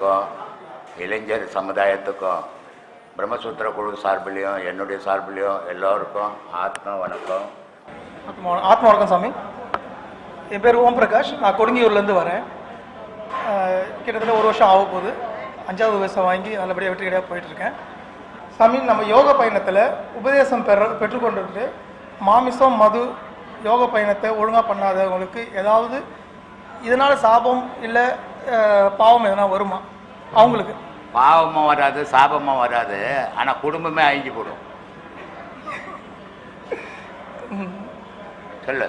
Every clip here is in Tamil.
பக்தர்களுக்கும் இளைஞர் சமுதாயத்துக்கும் பிரம்மசூத்திர குழு சார்பிலையும் என்னுடைய சார்பிலையும் எல்லோருக்கும் ஆத்ம வணக்கம். ஆத்மா ஆத்மா வணக்கம் சாமி. என் பேர் ஓம் பிரகாஷ். நான் கொடுங்கியூர்லேருந்து வரேன். கிட்டத்தட்ட ஒரு வருஷம் ஆக போகுது. அஞ்சாவது வயசை வாங்கி நல்லபடியாக வெற்றிகடையாக போயிட்டுருக்கேன். சாமி நம்ம யோக பயணத்தில் உபதேசம் பெற பெற்றுக்கொண்டு மாமிசம் மது யோக பயணத்தை ஒழுங்காக பண்ணாதவங்களுக்கு ஏதாவது இதனால் சாபம் இல்லை பாவம் எதனா வருமா? அவங்களுக்கு. பாவமும் வராது சாபமும் வராது. ஆனால் குடும்பமே அழிஞ்சு போடும். சொல்லு.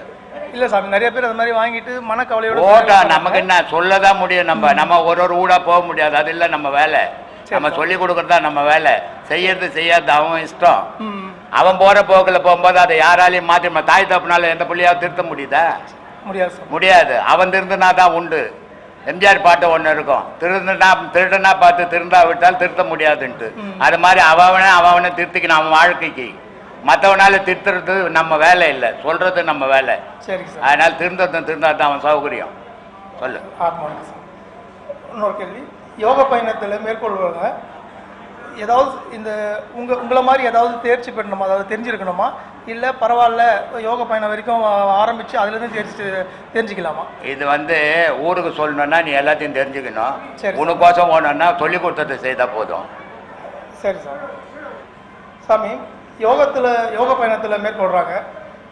இல்லை சாமி நிறைய பேர் அது மாதிரி வாங்கிட்டு மனக்கவலையோட ஓட்டா நமக்கு என்ன சொல்லதான் முடியும் நம்ம. நம்ம ஒரு ஒரு ஊடா போக முடியாது. அது இல்லை நம்ம வேலை. நம்ம சொல்லி கொடுக்கறதா நம்ம வேலை. செய்யறது செய்யாத அவன் இஷ்டம். அவன் போற போக்கில் போகும்போது அதை யாராலையும் மாற்றி நம்ம தாய் தப்புனால எந்த புள்ளியாவது திருத்த முடியுதா? முடியாது முடியாது. அவன் திருந்தினா தான் உண்டு. எம்ஜிஆர் பாட்டு ஒன்று இருக்கும். திருந்தினா திருடனா பார்த்து திருந்தா விட்டால் திருத்த முடியாதுன்ட்டு. அது மாதிரி அவனை அவனை திருத்திக்கணும் அவன் வாழ்க்கைக்கு. மற்றவனால திருத்துறது நம்ம வேலை இல்லை. சொல்றது நம்ம வேலை. சார் அதனால் திருந்ததும் திருந்தா தான் அவன் சௌகரியம். சொல்லு. இன்னொரு கேள்வி. யோக பயணத்தில் மேற்கொள்வாங்க ஏதாவது இந்த உங்க உங்களை மாதிரி ஏதாவது தேர்ச்சி பெறணுமா? அதாவது தெரிஞ்சிருக்கணுமா? இல்லை பரவாயில்ல யோக பயணம் வரைக்கும் ஆரம்பித்து அதுலேருந்து தேர்ச்சி தெரிஞ்சுக்கலாமா? இது வந்து ஊருக்கு சொல்லணும்னா நீ எல்லாத்தையும் தெரிஞ்சுக்கணும். சரி. உனக்கோசம் போகணுன்னா சொல்லி கொடுத்ததை செய்தால் போதும். சரி சார். சாமி யோகத்தில் யோக பயணத்தில் மேற்கொள்கிறாங்க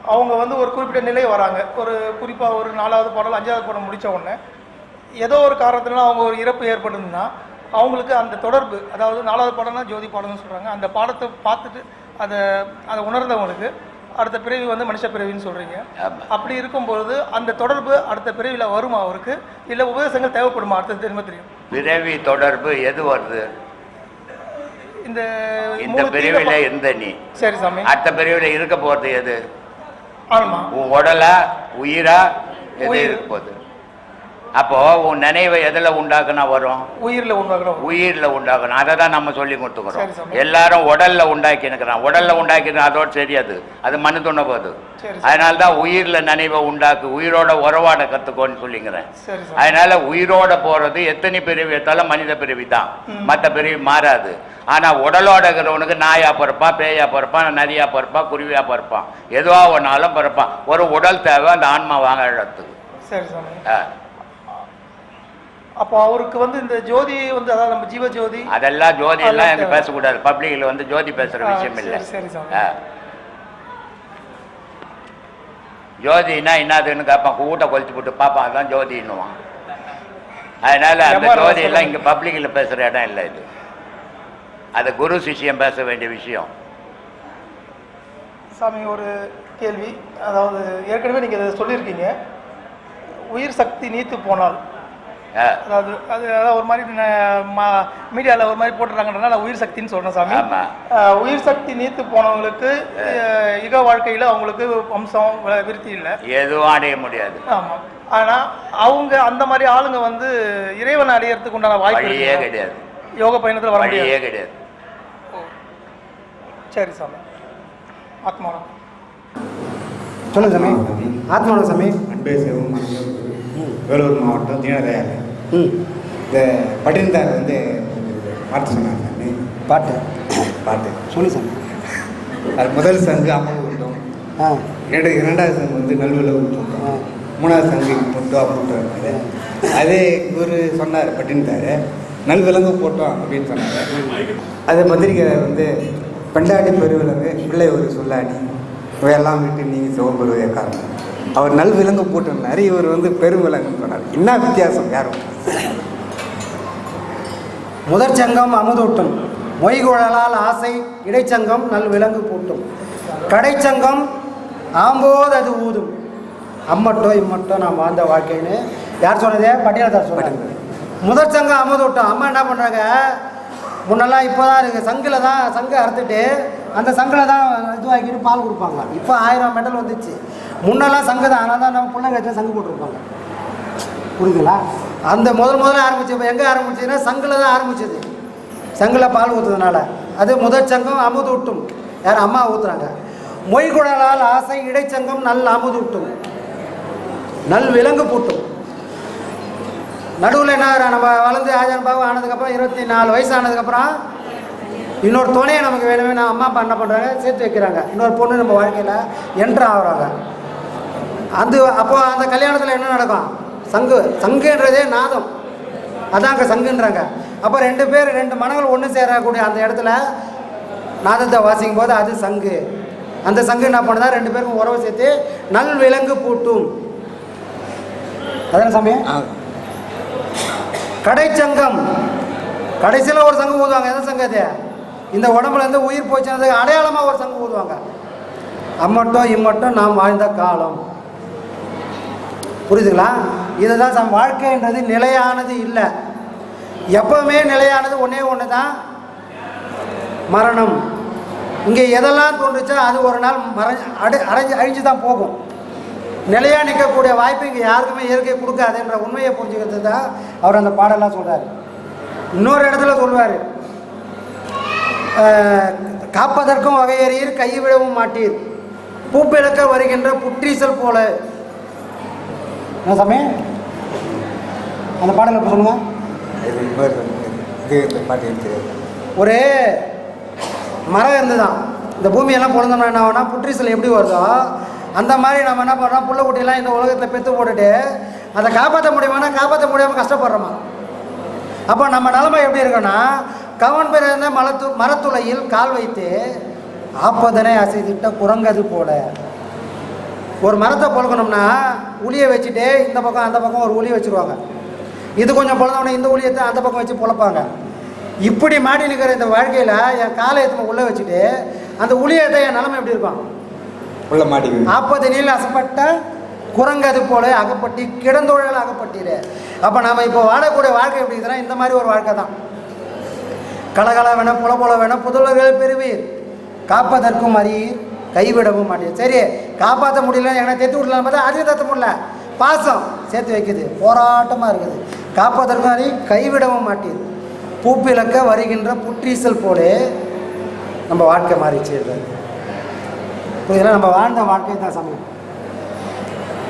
அவங்க வந்து ஒரு குறிப்பிட்ட நிலை வராங்க. ஒரு குறிப்பாக ஒரு நாலாவது பாடல் அஞ்சாவது பாடம் முடித்த உடனே. ஏதோ ஒரு காரணத்தினால அவங்க ஒரு இறப்பு ஏற்படுதுன்னா அவங்களுக்கு அந்த தொடர்பு அதாவது நாலாவது பாடம்னா ஜோதி பாடம்னு சொல்கிறாங்க அந்த பாடத்தை பார்த்துட்டு அதை அதை உணர்ந்தவங்களுக்கு அடுத்த பிறவி வந்து மனுஷ பிறவின்னு சொல்கிறீங்க. அப்படி இருக்கும்பொழுது அந்த தொடர்பு அடுத்த பிறவியில் வருமா அவருக்கு? இல்லை உபதேசங்கள் தேவைப்படுமா? அடுத்த தெரியுமா தெரியும்? பிறவி தொடர்பு எது வருது? இந்த இந்த பிரிவில் இருந்த நீ? சரி சாமி. அடுத்த பிரிவில் இருக்க போகிறது எது? ஆமாம் உன் உடலா உயிரா எது. இருக்க போகுது? அப்போ உன் நினைவை எதில் உண்டாக்குனா வரும்? உயிரில் உண்டாக்குறோம் உயிரில் உண்டாக்கணும். அதை தான் நம்ம சொல்லி கொடுத்துக்கிறோம். சரி. எல்லாரும் உடல்ல உண்டாக்கி இருக்கிறான் உடல்ல உண்டாக்கினா அதோட தெரியாது அது. மண்ணு துண்ண போகுது. சரி. அதனால தான் உயிரில் நினைவை உண்டாக்கு. உயிரோட உறவாட கற்றுக்கோன்னு சொல்லிங்கிறேன். சரி அதனால உயிரோட போறது எத்தனை பிறவி எடுத்தாலும் மனித பிறவி தான் மற்ற பிறவி மாறாது. ஆனா உடலோட இருக்கிறவனுக்கு நாயா பிறப்பான் பேயா பிறப்பான் நரியா பிறப்பான் குருவியா பிறப்பான் எதுவா ஒன்னாலும் பிறப்பான் ஒரு உடல் தேவை அந்த ஆன்மா வாங்கறதுக்கு சரி சாமி. ஆ. அப்போ அவருக்கு வந்து இந்த ஜோதி வந்து அதாவது நம்ம ஜீவ ஜோதி அதெல்லாம் ஜோதி எல்லாம் எனக்கு. பேசக்கூடாது பப்ளிக்ல வந்து ஜோதி பேசுற விஷயம் இல்லை சரி, சரி. ஜோதினா என்னதுன்னு கேட்பான் கூட்ட கொளுத்தி போட்டு பாப்பான் அதான் ஜோதின்னுவான் அதனால அந்த ஜோதி எல்லாம். இங்க பப்ளிக்ல பேசுற இடம் இல்லை இது அது குரு சிஷ்யம் பேச வேண்டிய விஷயம் சாமி ஒரு கேள்வி அதாவது ஏற்கனவே நீங்கள் இதை சொல்லியிருக்கீங்க உயிர் சக்தி நீத்து போனால். அதாவது அது அதாவது ஒரு மாதிரி மீடியாவில் ஒரு மாதிரி போட்டுறாங்கன்றனால உயிர் சக்தின்னு சொல்கிறேன் சாமி. உயிர் சக்தி நீத்து போனவங்களுக்கு இக வாழ்க்கையில் அவங்களுக்கு வம்சம் விருத்தி இல்லை. எதுவும் அடைய முடியாது. ஆமாம் ஆனால் அவங்க அந்த மாதிரி ஆளுங்க வந்து இறைவனை அடையறதுக்கு உண்டான வாய்ப்பு? கிடையாது. யோக பயணத்தில் வர முடியாது. கிடையாது. சரி சாமி. ஆத்மானம் சொல்லுங்க சாமி. ஆத்மானம் சாமி. அன்பே சிவம் வேலூர் மாவட்டம் தீனதயாள் ம். இந்த பட்டினத்தார் வந்து பாட்டு சொன்னாங்க. பாட்டு? பாட்டு. சொல்லு அது முதல் சங்கு ஆ. இரண்டு இரண்டாவது சங்கு வந்து நல்விளவு ஆ. கூட்டம் மூணாவது சங்கு முட்டா போட்டு அதே இவர் சொன்னார் பட்டினத்தார். நல்விலங்கு போட்டோம் அப்படின்னு சொன்னார். அது பத்திரிக்கை வந்து பெண்டாடி பெருவிலங்கு பிள்ளை ஒரு சொல்லாடி இவையெல்லாம் விட்டு நீங்கள் சிவம் பெறுவதே காரணம். அவர் நல்விலங்கு போட்டிருந்தார் இவர் வந்து பெருவிலங்குன்னு சொன்னார். என்ன வித்தியாசம்? யாரும். முதற் சங்கம் அமுதூட்டும். மொய்குழலால் ஆசை இடைச்சங்கம் நல் விலங்கு பூட்டும் கடைச்சங்கம் ஆம்போது அது ஊதும். அம்மட்டோ இம்மட்டோ நான் வாழ்ந்த வாழ்க்கைன்னு. யார் சொன்னதே? பட்டியலத்தார் சொன்னாங்க முதற் சங்கம் அமுதூட்டம். அம்மா என்ன பண்ணுறாங்க முன்னெல்லாம் இப்போ தான் இருக்குது சங்கில் தான் சங்கு அறுத்துட்டு அந்த சங்கில் தான் இதுவாக்கிட்டு பால் கொடுப்பாங்க. இப்போ ஆயிரம் மெடல் வந்துச்சு. முன்னெல்லாம் சங்கு தான் ஆனால் தான் நம்ம பிள்ளைங்க வச்சு சங்கு போட்டிருப்பாங்க. புரியுதுங்களா? அந்த முதல் முதல்ல ஆரம்பிச்சு இப்போ எங்கே ஆரம்பிச்சதுன்னா சங்கில் தான் ஆரம்பிச்சது. சங்கில் பால் ஊற்றுறதுனால அது முதற் சங்கம் அமுது ஊட்டும். யார்? அம்மா ஊற்றுறாங்க மொய்குடலால் ஆசை இடைச்சங்கம் நல் அமுது ஊட்டும். நல் விலங்கு பூட்டும். நடுவில் என்ன நம்ம வளர்ந்து ஆஜான் பாபு ஆனதுக்கப்புறம் இருபத்தி நாலு வயசு ஆனதுக்கப்புறம் இன்னொரு துணையை நமக்கு வேணுமே நான் அம்மா அப்பா என்ன பண்ணுறாங்க சேர்த்து வைக்கிறாங்க. இன்னொரு பொண்ணு நம்ம வாழ்க்கையில் என்ட்ரு ஆகுறாங்க. அந்த அப்போ அந்த கல்யாணத்தில் என்ன நடக்கும்? சங்கு சங்குன்றதே நாதம். அதாங்க சங்குன்றாங்க. அப்போ ரெண்டு பேர் ரெண்டு மனங்கள் ஒன்று சேரக்கூடிய அந்த இடத்துல நாதத்தை வாசிக்கும் போது அது சங்கு. அந்த சங்கு என்ன பண்ணுதா? ரெண்டு பேருக்கும் உறவு சேர்த்து நல் விலங்கு பூட்டும். அதான சாமி? கடைச்சங்கம். கடைசியில் ஒரு சங்கு ஊதுவாங்க. எந்த சங்கம் அது? இந்த உடம்புல இருந்து உயிர் போச்சுனதுக்கு அடையாளமாக ஒரு சங்கு ஊதுவாங்க. அம்மட்டும் இம்மட்டும் நாம் வாழ்ந்த காலம். புரியுதுங்களா? இதுதான் சம் வாழ்க்கைன்றது நிலையானது இல்லை. எப்பவுமே நிலையானது ஒன்றே ஒன்று தான் மரணம். இங்கே எதெல்லாம் தோன்றுச்சோ அது ஒரு நாள் மறைஞ்சு அடை அடைஞ்சு அழிஞ்சு தான் போகும். நிலையாக நிற்கக்கூடிய வாய்ப்பு இங்கே யாருக்குமே இயற்கை கொடுக்காதுன்ற உண்மையை புரிஞ்சுக்கிறது தான் அவர் அந்த பாடலாம் சொல்கிறார் இன்னொரு இடத்துல சொல்வார் காப்பதற்கும் வகையறியீர் கைவிடவும் மாட்டீர். பூப்பிழக்க வருகின்ற புற்றீசல் போல என்ன சாமி? அந்த பாடலை இப்போ சொல்லுங்க? இது இன்னொரு இது இந்த பாட்டு எனக்கு தெரியாது. ஒரு மரம் இருந்துதான். இந்த பூமியெல்லாம் பிறந்தோம்னா என்ன ஆகும்னா புற்றீசல் எப்படி வருதோ அந்த மாதிரி நம்ம என்ன பண்ணுறோம் புள்ள குட்டியெல்லாம் இந்த உலகத்தில் பெற்று போட்டுட்டு அதை காப்பாற்ற முடியுமானா காப்பாற்ற முடியாமல் கஷ்டப்படுறோமா? அப்போ நம்ம நிலைமை எப்படி இருக்குன்னா கவன் பிறந்த மலத்து மரத்துளையில் கால் வைத்து ஆப்பதனை அசைத்திட்ட குரங்கது போல. ஒரு மரத்தை பொழக்கணும்னா உளியை வச்சுட்டு இந்த பக்கம் அந்த பக்கம் ஒரு உளி வச்சுருவாங்க. இது கொஞ்சம் பொழந்தவொடனே இந்த உளியத்தை அந்த பக்கம் வச்சு பொழப்பாங்க. இப்படி மாட்டி நிற்கிற இந்த வாழ்க்கையில் என் காலை எத்தனை உள்ளே வச்சுட்டு அந்த உளியத்தை என் நிலைமை எப்படி இருக்கும்? உள்ள மாட்டிக்குது. நாற்பது நீள் அசப்பட்ட குரங்கது போல அகப்பட்டி கிடந்தொழில் அகப்பட்டீரு அப்போ நம்ம இப்போ வாழக்கூடிய வாழ்க்கை எப்படி இருக்குதுன்னா இந்த மாதிரி ஒரு வாழ்க்கை தான். கலகல வேணும் புல புல வேணும் புதல்வர்கள் பெறுவீர். காப்பதற்கும் அறியீர். கைவிடவும் மாட்டீர் சரி காப்பாற்ற முடியல எங்கன்னா தேத்து விடலாம் பார்த்தா அதையும் தத்த முடியல. பாசம் சேர்த்து வைக்குது. போராட்டமாக இருக்குது. காப்பதற்கும் அறி கைவிடவும் மாட்டீர் பூப்பிலக்க வருகின்ற புற்றீசல் போலே நம்ம வாழ்க்கை மாறிச்சு புரியுதுங்களா? நம்ம வாழ்ந்த வாழ்க்கை தான் சமயம்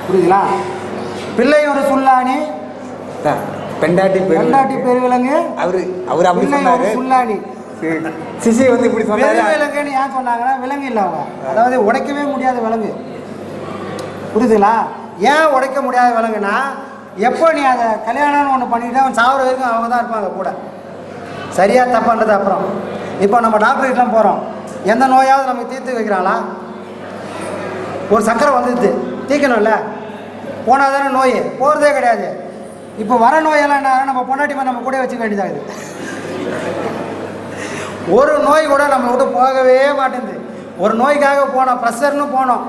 புரியுதுங்களா? பிள்ளை ஒரு சுல்லாணி பெண்டாட்டி பெரு பெண்டாட்டி பெருவிலங்கு. அவரு அவர் அப்படி பிள்ளை சொன்னாரு. ஒரு சுல்லாணி. சிசி வந்து இப்படி சொன்னாரு? விலங்குன்னு ஏன் சொன்னாங்கன்னா விலங்கு இல்லை அவங்க. அதாவது உடைக்கவே முடியாத விலங்கு. புரியுதுங்களா? ஏன் உடைக்க முடியாத விலங்குனா எப்போ நீ அதை கல்யாணம்னு ஒன்று பண்ணிட்டு அவன் சாவர வரைக்கும் அவங்க தான் இருப்பாங்க கூட. சரியா தப்பான்றது அப்புறம். இப்போ நம்ம டாக்டர்கிட்டலாம் போகிறோம் எந்த நோயாவது நமக்கு தீர்த்து வைக்கிறாங்களா ஒரு சக்கரை வந்துடுது. தீர்க்கணும்ல போனால் தானே நோய். போகிறதே கிடையாது. இப்போ வர நோயெல்லாம் என்ன நம்ம பொண்டாட்டி நம்ம கூட வச்சுக்க வேண்டியதாகுது ஒரு நோய் கூட நம்மளை விட்டு போகவே மாட்டேங்குது. ஒரு நோய்க்காக போனோம் ப்ரெஷர்னு போனோம்.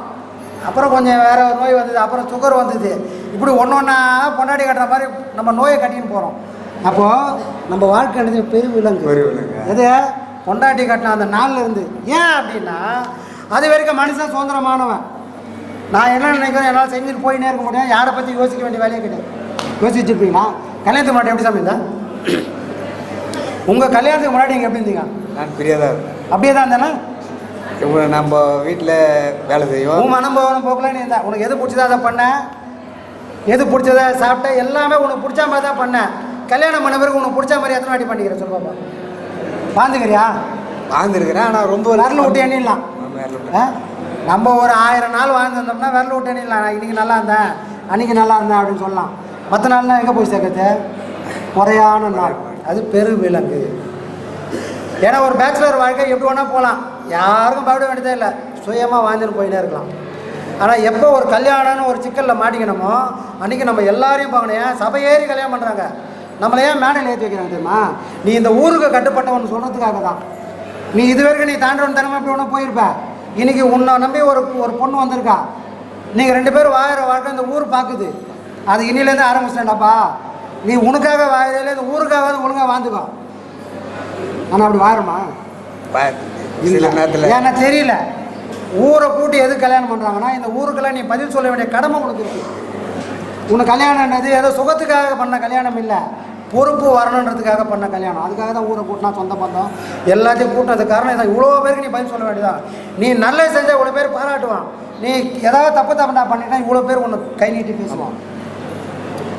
அப்புறம் கொஞ்சம் வேற ஒரு நோய் வந்தது அப்புறம் சுகர் வந்தது. இப்படி ஒன்று ஒன்றா பொண்டாட்டி கட்டுற மாதிரி நம்ம நோயை கட்டின்னு போகிறோம் அப்போது நம்ம வாழ்க்கை என்னது பெருவிலங்கு பெருவிலங்கு. எது? பொண்டாட்டி கட்டின அந்த நாள்ல இருந்து. ஏன் அப்படின்னா அது வரைக்கும் மனுஷன் சுதந்திரமானவன். நான் என்ன நினைக்கிறேன்? என்னால் செஞ்சுட்டு போயினே இருக்க முடியும் யாரை பற்றி யோசிக்க வேண்டிய வேலையே கிடையாது. யோசிச்சுருப்பீங்களா? கல்யாணத்துக்கு முன்னாடி எப்படி சாமி இருந்தா உங்கள் கல்யாணத்துக்கு முன்னாடி நீங்கள் எப்படி இருந்தீங்க? நான் பிரியாதா இருந்தேன் அப்படியே தான் இருந்தேன்னா இப்போ நம்ம வீட்டில் வேலை செய்வோம் உன் மனம் போகணும் போகல நீ இருந்தா உனக்கு எது பிடிச்சதோ அதை பண்ண. எது பிடிச்சதை சாப்பிட்ட எல்லாமே உனக்கு பிடிச்ச மாதிரி தான் பண்ண. கல்யாணம் பண்ண பிறகு உனக்கு பிடிச்ச மாதிரி எத்தனை வாட்டி பண்ணிக்கிற சொல்லு பாப்பா. வாழ்ந்துக்கிறியா? வாழ்ந்துருக்கிறேன் ஆனால் ரொம்ப விரல் விட்டு எண்ணிடலாம்? நம்ம ஒரு ஆயிரம் நாள் வாழ்ந்துருந்தோம்னா விரல் விட்டு எண்ணிடலாம். நான் இன்னைக்கு நல்லா இருந்தேன் அன்னைக்கு நல்லா இருந்தேன் அப்படின்னு சொல்லலாம். மற்ற நாள்லாம் எங்கே போய் சேர்க்கறது? முறையான நாள். அது பெரு விலங்கு ஏன்னா ஒரு பேச்சுலர் வாழ்க்கை எப்படி வேணால் போகலாம் யாருக்கும் பயப்பட வேண்டியதே இல்லை. சுயமாக வாழ்ந்துட்டு போயினே இருக்கலாம். ஆனால் எப்போ ஒரு கல்யாணம்னு ஒரு சிக்கலில் மாட்டிக்கணுமோ அன்றைக்கி நம்ம எல்லாரையும் பார்க்கணும். ஏன்? சபையேறி கல்யாணம் பண்ணுறாங்க நம்மளை ஏன் மேடையில் ஏற்றி வைக்கிறாங்க தெரியுமா? நீ இந்த ஊருக்கு கட்டுப்பட்டவன் சொல்கிறதுக்காக தான். நீ இது வரைக்கும் நீ தாண்டவன் தினமும் இப்படி ஒன்று போயிருப்ப. இன்றைக்கி உன்னை நம்பி ஒரு ஒரு பொண்ணு வந்திருக்கா. நீங்கள் ரெண்டு பேரும் வாயிற வாழ்க்கை இந்த ஊர் பார்க்குது அது இன்னிலேருந்து ஆரம்பிச்சிட்டேன்டாப்பா. நீ உனக்காக வாயிலே இந்த ஊருக்காக ஒழுங்காக வாழ்ந்துக்கோ. ஆனால் அப்படி வாருமா? சில நேரத்தில் ஏன்னா தெரியல. ஊரை கூட்டி எது கல்யாணம் பண்ணுறாங்கன்னா இந்த ஊருக்கெல்லாம் நீ பதில் சொல்ல வேண்டிய கடமை உனக்கு இருக்கு. உனக்கு கல்யாணம்ன்றது ஏதோ சுகத்துக்காக பண்ண கல்யாணம் இல்லை. பொறுப்பு வரணுன்றதுக்காக பண்ண கல்யாணம். அதுக்காக தான் ஊரை கூட்டினா சொந்த பந்தம். எல்லாத்தையும் கூட்டினதுக்கு காரணம் இதான். இவ்வளோ பேருக்கு நீ பதில் சொல்ல வேண்டியதான் நீ நல்லது செஞ்சால் இவ்வளோ பேர் பாராட்டுவான். நீ ஏதாவது தப்பு தப்புனா பண்ணிட்டா இவ்வளோ பேர் உன்னை கை நீட்டி பேசுவான்.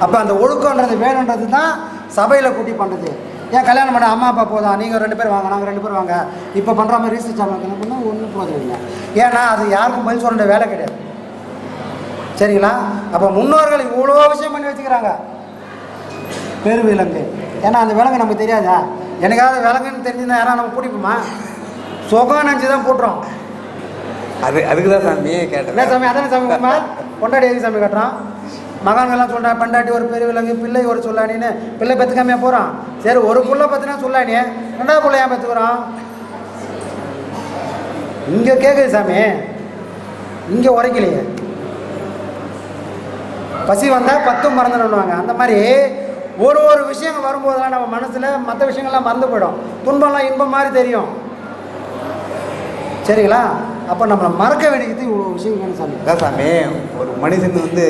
அப்போ அந்த ஒழுக்கன்றது வேணுன்றது தான் சபையில் கூட்டி பண்ணுறது ஏன் கல்யாணம் பண்ண அம்மா அப்பா போதும்? நீங்கள் ரெண்டு பேர் வாங்க நாங்கள் ரெண்டு பேர் வாங்க. இப்போ பண்ணுற மாதிரி ரீசர்ச் அமைக்கணும் பண்ணால் ஒன்றும் போதும் இல்லை. ஏன்னா அது யாருக்கும் பதில் சொல்ல வேலை கிடையாது. சரிங்களா? அப்போ முன்னோர்கள் இவ்வளோ விஷயம் பண்ணி வச்சுக்கிறாங்க. பெரு விலங்கு. ஏன்னா அந்த விலங்கு நமக்கு தெரியாதா? எனக்காவது விலங்குன்னு தெரிஞ்சுருந்தா யாராவது நம்ம பிடிக்குமா சுகம் நினச்சி தான் போட்டுறோம். அது அதுக்கு தான் சாமி கேட்டேன். சாமி? அதானே சாமி எதுக்கு சாமி கட்டுறான்? மகான்கள்லாம் சொல்கிறான் பெண்டாட்டி ஒரு பெரிய விலங்கு பிள்ளை ஒரு சொல்லானின்னு பிள்ளை பெற்றுக்காமையா போகிறான் சரி ஒரு புள்ள பற்றினா சொல்லானே ரெண்டாவது பிள்ளை ஏன் பெற்றுக்குறான் இங்கே கேட்குது சாமி. இங்கே உரைக்கலையே. பசி வந்தால் பத்தும் மறந்துடுவாங்க அந்த மாதிரி ஒரு ஒரு விஷயங்கள் வரும்போதெல்லாம் நம்ம மனசில் மற்ற விஷயங்கள்லாம் மறந்து போயிடும். துன்பம்லாம் இன்பம் மாதிரி தெரியும். சரிங்களா? அப்போ நம்மளை மறக்க வேண்டியது இவ்வளோ விஷயம் வேணும் சாமி சாமி ஒரு மனிதன் வந்து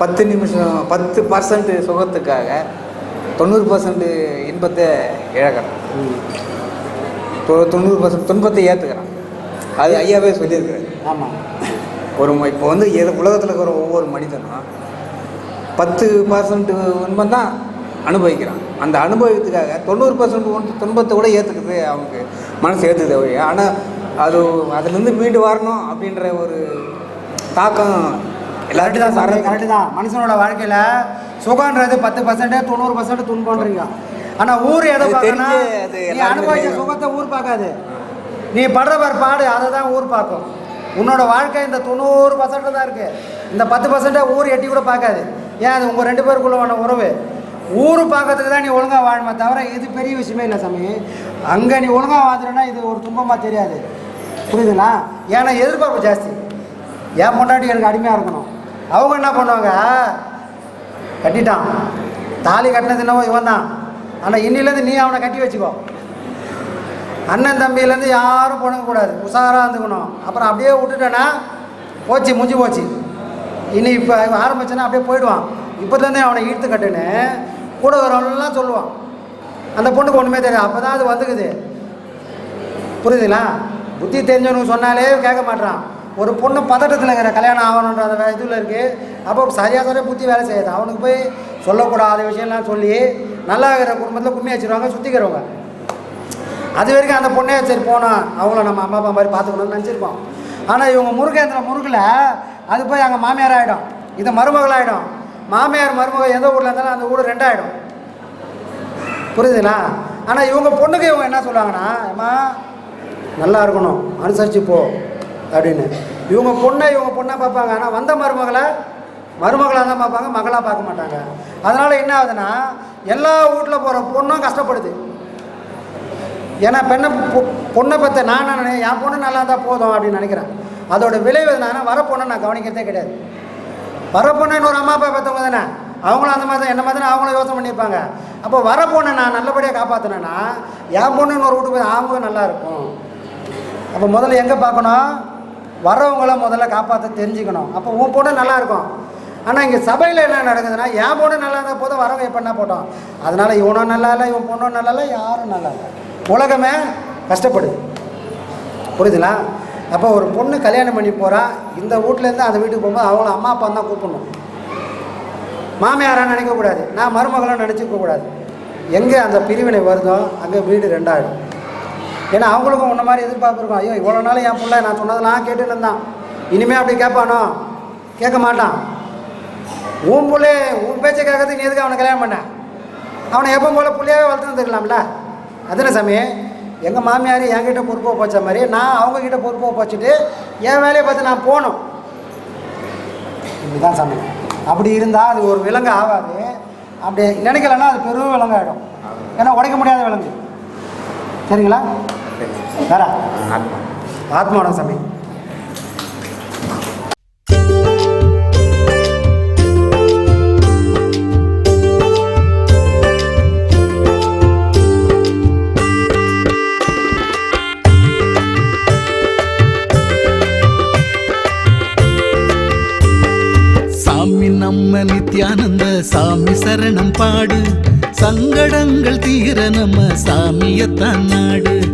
பத்து நிமிஷம் பத்து பர்சன்ட் சுகத்துக்காக தொண்ணூறு பர்சன்ட் இன்பத்தை இழக்கிறான். தொண்ணூறு பர்சன்ட் துன்பத்தை ஏற்றுக்கிறான் அது ஐயாவே சொல்லியிருக்கிறாரு. ஆமாம் ஒரு இப்போ வந்து எது உலகத்தில் இருக்கிற ஒவ்வொரு மனிதனும் பத்து பர்சன்ட் இன்பம் தான் அனுபவிக்கிறான். அந்த அனுபவத்துக்காக தொண்ணூறு பர்சன்ட் துன்பத்தை கூட ஏற்றுக்குது அவனுக்கு. மனசு ஏற்றுக்குது ஒழிய. ஆனால் அது அதுலேருந்து மீண்டு வரணும் அப்படின்ற ஒரு தாக்கம் கரெக்டு தான் வரது கரெக்டு தான் மனுஷனோட வாழ்க்கையில் சுகன்றது பத்து பர்சன்டே தொண்ணூறு பர்சன்ட் துன்பம்ன்றீங்க. ஆனால் ஊர் எதை பார்க்கணும் நீ அனுபவிச்ச. சுகத்தை ஊர் பார்க்காது. நீ படுற பார் பாடு அதை தான் ஊர் பார்க்கும். உன்னோட வாழ்க்கை இந்த தொண்ணூறு பர்சன்ட் தான் இருக்குது இந்த பத்து பர்சன்ட்டை ஊர் எட்டி கூட பார்க்காது. ஏன் அது உங்கள் ரெண்டு பேருக்குள்ள உறவு? ஊர் பார்க்கறதுக்கு தான் நீ ஒழுங்காக வாழணுமே தவிர இது பெரிய விஷயமே இல்லை சாமி. அங்கே நீ ஒழுங்காக வாழ்ந்துட்டேன்னா இது ஒரு துன்பமாக தெரியாது. புரியுதுங்களா? ஏன்னா எதிர்பார்ப்பு ஜாஸ்தி. என் பொண்டாட்டி எனக்கு அடிமையாக இருக்கணும். அவங்க என்ன பண்ணுவாங்க? கட்டிட்டான். தாலி கட்டினது என்னவோ இவன் தான் ஆனால் இன்னிலேருந்து நீ அவனை கட்டி வச்சுக்கோ. அண்ணன் தம்பியிலேருந்து யாரும் போனக்கூடாது உஷாராக இருந்துக்கணும். அப்புறம் அப்படியே விட்டுட்டேன்னா போச்சு முடிஞ்சு போச்சு. இனி இப்போ ஆரம்பிச்சோன்னா அப்படியே போயிடுவான். இப்போதுலேருந்தே அவனை இழுத்து கட்டுன்னு கூட வரவன்லாம் சொல்லுவான். அந்த பொண்ணுக்கு ஒன்றுமே தெரியாது. அப்போ தான் அது வந்துக்குது. புரியுதுங்களா? புத்தி தெரிஞ்சவனுக்கு சொன்னாலே கேட்க மாட்றான். ஒரு பொண்ணு பதட்டத்தில் இருக்கிற கல்யாணம் ஆகணுன்ற அந்த இதில் இருக்குது அப்போ சரியாக சரியாக புத்தி வேலை செய்யாது. அவனுக்கு போய் சொல்லக்கூடாத விஷயம்லாம் சொல்லி நல்லா இருக்கிற குடும்பத்தில் கும்மி வச்சிருவாங்க சுற்றிக்கிறவங்க அது வரைக்கும் அந்த பொண்ணே சரி போனோம் அவங்கள நம்ம அம்மா அப்பா மாதிரி பார்த்துக்கணும்னு நினச்சிருப்போம். ஆனால் இவங்க முருகேந்திர முருகில் அது போய் அங்கே மாமியார் ஆகிடும் இது மருமகள் ஆகிடும் மாமியார் மருமகள் எந்த ஊரில் இருந்தாலும் அந்த ஊர் ரெண்டாயிடும். புரியுதுங்களா? ஆனால் இவங்க பொண்ணுக்கு இவங்க என்ன சொல்லுவாங்கன்னா அம்மா நல்லா இருக்கணும். அனுசரித்து போ. அப்படின்னு. இவங்க பொண்ணை இவங்க பொண்ணாக பார்ப்பாங்க. ஆனால் வந்த மருமகளை மருமகளாக தான் பார்ப்பாங்க மகளாக பார்க்க மாட்டாங்க. அதனால் என்ன ஆகுதுன்னா எல்லா வீட்டில் போகிற பொண்ணும் கஷ்டப்படுது. ஏன்னா பெண்ணை பொ- பொண்ணை பற்ற நான் என்ன நினை என் பொண்ணு நல்லா இருந்தால் போதும் அப்படின்னு நினைக்கிறேன். அதோட விளைவு என்னன்னா வர பொண்ணை நான் கவனிக்கிறதே கிடையாது. வர பொண்ணு இன்னொரு அம்மா அப்பா பார்த்தவங்க தானே? அவங்களும் அந்த மாதிரி தான் என்ன மாதிரி தானே? அவங்களும் யோசனை பண்ணியிருப்பாங்க. அப்போ வர பொண்ணை நான் நல்லபடியாக காப்பாற்றினேன்னா என் பொண்ணு இன்னொரு வீட்டுக்கு போய் அவங்க நல்லா இருக்கும். அப்போ முதல்ல எங்கே பார்க்கணும்? வரவங்கள முதல்ல காப்பாற்ற தெரிஞ்சுக்கணும். அப்போ உன் பொண்ணு நல்லாயிருக்கும். ஆனால் இங்கே சபையில் என்ன நடக்குதுன்னா என் பொண்ணு நல்லா இருந்தால் போதும் வரவங்க எப்போ என்ன போட்டோம்? அதனால் இவனும் நல்லா இல்லை இவன் பொண்ணும் நல்லா இல்லை யாரும் நல்லா இல்லை உலகமே கஷ்டப்படுது புரியுதுங்களா? அப்போ ஒரு பொண்ணு கல்யாணம் பண்ணி போகிறான் இந்த வீட்டிலேருந்து அந்த வீட்டுக்கு போகும்போது அவங்கள அம்மா அப்பா தான் கூப்பிடணும். மாமியாராக நினைக்கக்கூடாது. நான் மருமகளும் நினச்சிக்க கூடாது எங்கே அந்த பிரிவினை வருதோ அங்கே வீடு ரெண்டாயிடும். ஏன்னா அவங்களுக்கும் உன்ன மாதிரி எதிர்பார்ப்பு இருக்கும். ஐயோ இவ்வளோ நாள் என் பிள்ளை நான் சொன்னதெல்லாம் கேட்டுன்னு இருந்தான் இனிமேல் அப்படி கேட்பானோ? கேட்க மாட்டான். உன் பிள்ளை உன் பேச்சை கேட்கறதுக்கு நீ எதுக்கு அவனை கல்யாணம் பண்ண? அவனை எப்போ போல பிள்ளையாவே வளர்த்துன்னு தெரியலாம்ல அதன சாமி? எங்கள் மாமியார் என்கிட்ட பொறுப்பாக போச்ச மாதிரி நான் அவங்கக்கிட்ட பொறுப்பாக போச்சுட்டு என் வேலையை பார்த்து நான் போகணும் இப்படிதான் சாமி. அப்படி இருந்தால் அது ஒரு விலங்கு ஆகாது. அப்படி நினைக்கலன்னா அது பெரும் விலங்காகிடும் ஏன்னா உடைக்க முடியாத விலங்கு. சரிங்களா? வேற? ஆத்மா. சாமி. சாமி நம்ம நித்யானந்த சாமி சரணம் பாடு. சங்கடங்கள் தீர நம்ம சாமியத்தான் நாடு.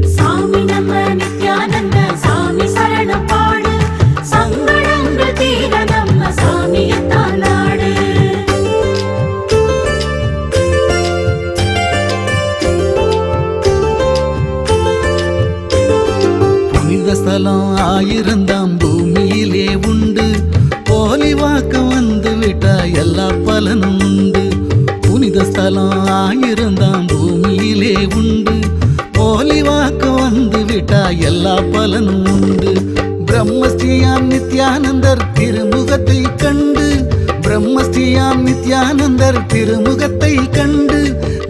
அவர் திருமுகத்தை கண்டு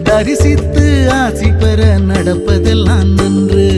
தரிசித்து ஆசி பெற நடப்பதெல்லாம் நன்று.